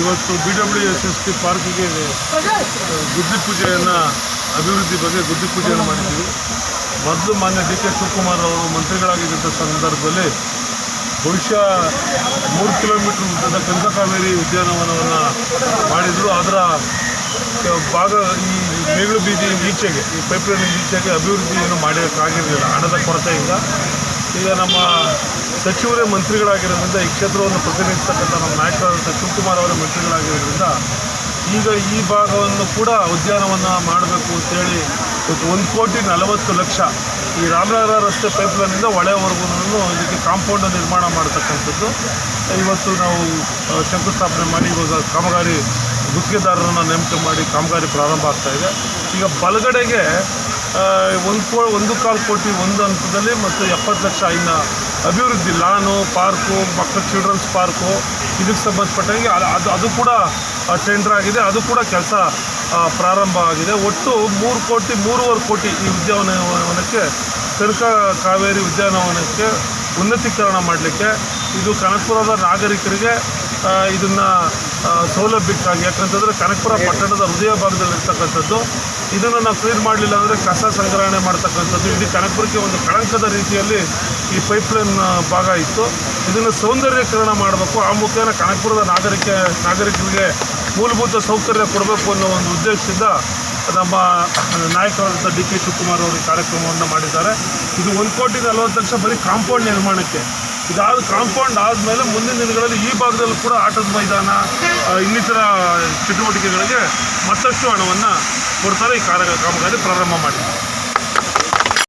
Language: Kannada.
ಇವತ್ತು B W S S T ಪಾರ್ಕಿಗೆ ಗುದ್ದಿ ಪೂಜೆಯನ್ನು ಅಭಿವೃದ್ಧಿ ಬಗ್ಗೆ ಗುದ್ದಿ ಪೂಜೆಯನ್ನು ಮಾಡಿದ್ದೀವಿ. ಮೊದಲು ಮಾನ್ಯ ಡಿ ಕೆ ಶಿವಕುಮಾರ್ ಅವರು ಮಂತ್ರಿಗಳಾಗಿದ್ದಂಥ ಸಂದರ್ಭದಲ್ಲಿ ಬಹುಶಃ ಮೂರು ಕಿಲೋಮೀಟರ್ ಉದ್ದದ ಕಂದಕಾವೇರಿ ಉದ್ಯಾನವನವನ್ನು ಮಾಡಿದರು. ಅದರ ಭಾಗ ಈ ಮೇಗಳು ಬೀದಿ ಈಚೆಗೆ, ಈ ಪೈಪ್ಲೈನ್ ಈಚೆಗೆ ಅಭಿವೃದ್ಧಿಯನ್ನು ಮಾಡೋಕ್ಕಾಗಿರಲಿಲ್ಲ ಹಣದ ಕೊರತೆಯಿಂದ ಈಗ ನಮ್ಮ ಸಚಿವರೇ ಮಂತ್ರಿಗಳಾಗಿರೋದ್ರಿಂದ ಈ ಕ್ಷೇತ್ರವನ್ನು ಪ್ರತಿನಿಧಿಸ್ತಕ್ಕಂಥ ನಮ್ಮ ನಾಯಕರಾದಂಥ ಶಿವಕುಮಾರ್ ಅವರ ಮಂತ್ರಿಗಳಾಗಿರೋದ್ರಿಂದ ಈಗ ಈ ಭಾಗವನ್ನು ಕೂಡ ಉದ್ಯಾನವನ್ನು ಮಾಡಬೇಕು ಅಂತೇಳಿ ಒಂದು ಕೋಟಿ ನಲವತ್ತು ಲಕ್ಷ ಈ ರಾಮನಗರ ರಸ್ತೆ ಪೈಪ್ಲೈನಿಂದ ಹೊಳೆವರೆಗೂ ಇದಕ್ಕೆ ಕಾಂಪೌಂಡ್ ನಿರ್ಮಾಣ ಮಾಡತಕ್ಕಂಥದ್ದು. ಇವತ್ತು ನಾವು ಶಂಕುಸ್ಥಾಪನೆ ಮಾಡಿ, ಇವಾಗ ಕಾಮಗಾರಿ ಗುತ್ತಿಗೆದಾರರನ್ನು ನೇಮಕ ಮಾಡಿ ಕಾಮಗಾರಿ ಪ್ರಾರಂಭ ಆಗ್ತಾ ಇದೆ. ಈಗ ಬಲಗಡೆಗೆ ಒಂದು ಕೋ, ಒಂದು ಕಾಲು ಕೋಟಿ ಒಂದು ಹಂತದಲ್ಲಿ ಮತ್ತು ಎಪ್ಪತ್ತು ಲಕ್ಷ ಇನ್ನು ಅಭಿವೃದ್ಧಿ, ಲಾನು, ಪಾರ್ಕು ಮಕ್ಕಳ ಚಿಲ್ಡ್ರನ್ಸ್ ಪಾರ್ಕು, ಇದಕ್ಕೆ ಸಂಬಂಧಪಟ್ಟಂಗೆ ಅದು ಅದು ಕೂಡ ಟೆಂಡರ್ ಆಗಿದೆ. ಅದು ಕೂಡ ಕೆಲಸ ಪ್ರಾರಂಭ ಆಗಿದೆ. ಒಟ್ಟು ಮೂರು ಕೋಟಿ, ಮೂರುವರೆ ಕೋಟಿ ಈ ಉದ್ಯಾನವನಕ್ಕೆ ಕನಕ ಕಾವೇರಿ ಉದ್ಯಾನವನಕ್ಕೆ ಉನ್ನತೀಕರಣ ಮಾಡಲಿಕ್ಕೆ ಇದು ಕನಕಪುರದ ನಾಗರಿಕರಿಗೆ ಇದನ್ನು ಸೌಲಭ್ಯಕ್ಕಾಗಿ, ಯಾಕಂತಂದರೆ ಕನಕಪುರ ಪಟ್ಟಣದ ಹೃದಯ ಭಾಗದಲ್ಲಿರ್ತಕ್ಕಂಥದ್ದು, ಇದನ್ನು ನಾವು ಕ್ಲೀನ್ ಮಾಡಲಿಲ್ಲ ಅಂದರೆ ಕಸ ಸಂಗ್ರಹಣೆ ಮಾಡ್ತಕ್ಕಂಥದ್ದು. ಇಡೀ ಕನಕಪುರಕ್ಕೆ ಒಂದು ಕಳಂಕದ ರೀತಿಯಲ್ಲಿ ಈ ಪೈಪ್ಲೈನ್ ಭಾಗ ಇತ್ತು. ಇದನ್ನು ಸೌಂದರ್ಯೀಕರಣ ಮಾಡಬೇಕು. ಆ ಮುಖೇನ ಕನಕಪುರದ ನಾಗರಿಕ, ನಾಗರಿಕರಿಗೆ ಮೂಲಭೂತ ಸೌಕರ್ಯ ಕೊಡಬೇಕು ಅನ್ನೋ ಒಂದು ಉದ್ದೇಶದಿಂದ ನಮ್ಮ ನಾಯಕರಾದಂಥ ಡಿ ಕೆ ಶಿವಕುಮಾರ್ ಅವರು ಕಾರ್ಯಕ್ರಮವನ್ನು ಮಾಡಿದ್ದಾರೆ. ಇದು ಒಂದು ಕೋಟಿ ನಲವತ್ತು ಲಕ್ಷ ಬರೀ ಕಾಂಪೌಂಡ್ ನಿರ್ಮಾಣಕ್ಕೆ. ಇದಾದ ಕಾಂಪೌಂಡ್ ಆದಮೇಲೆ ಮುಂದಿನ ದಿನಗಳಲ್ಲಿ ಈ ಭಾಗದಲ್ಲೂ ಕೂಡ ಆಟದ ಮೈದಾನ ಇನ್ನಿತರ ಚಟುವಟಿಕೆಗಳಿಗೆ ಮತ್ತಷ್ಟು ಹಣವನ್ನು ಕೊಡ್ತಾರೆ ಈ ಕಾರ್ಯ ಕಾಮಗಾರಿ ಪ್ರಾರಂಭ ಮಾಡಿ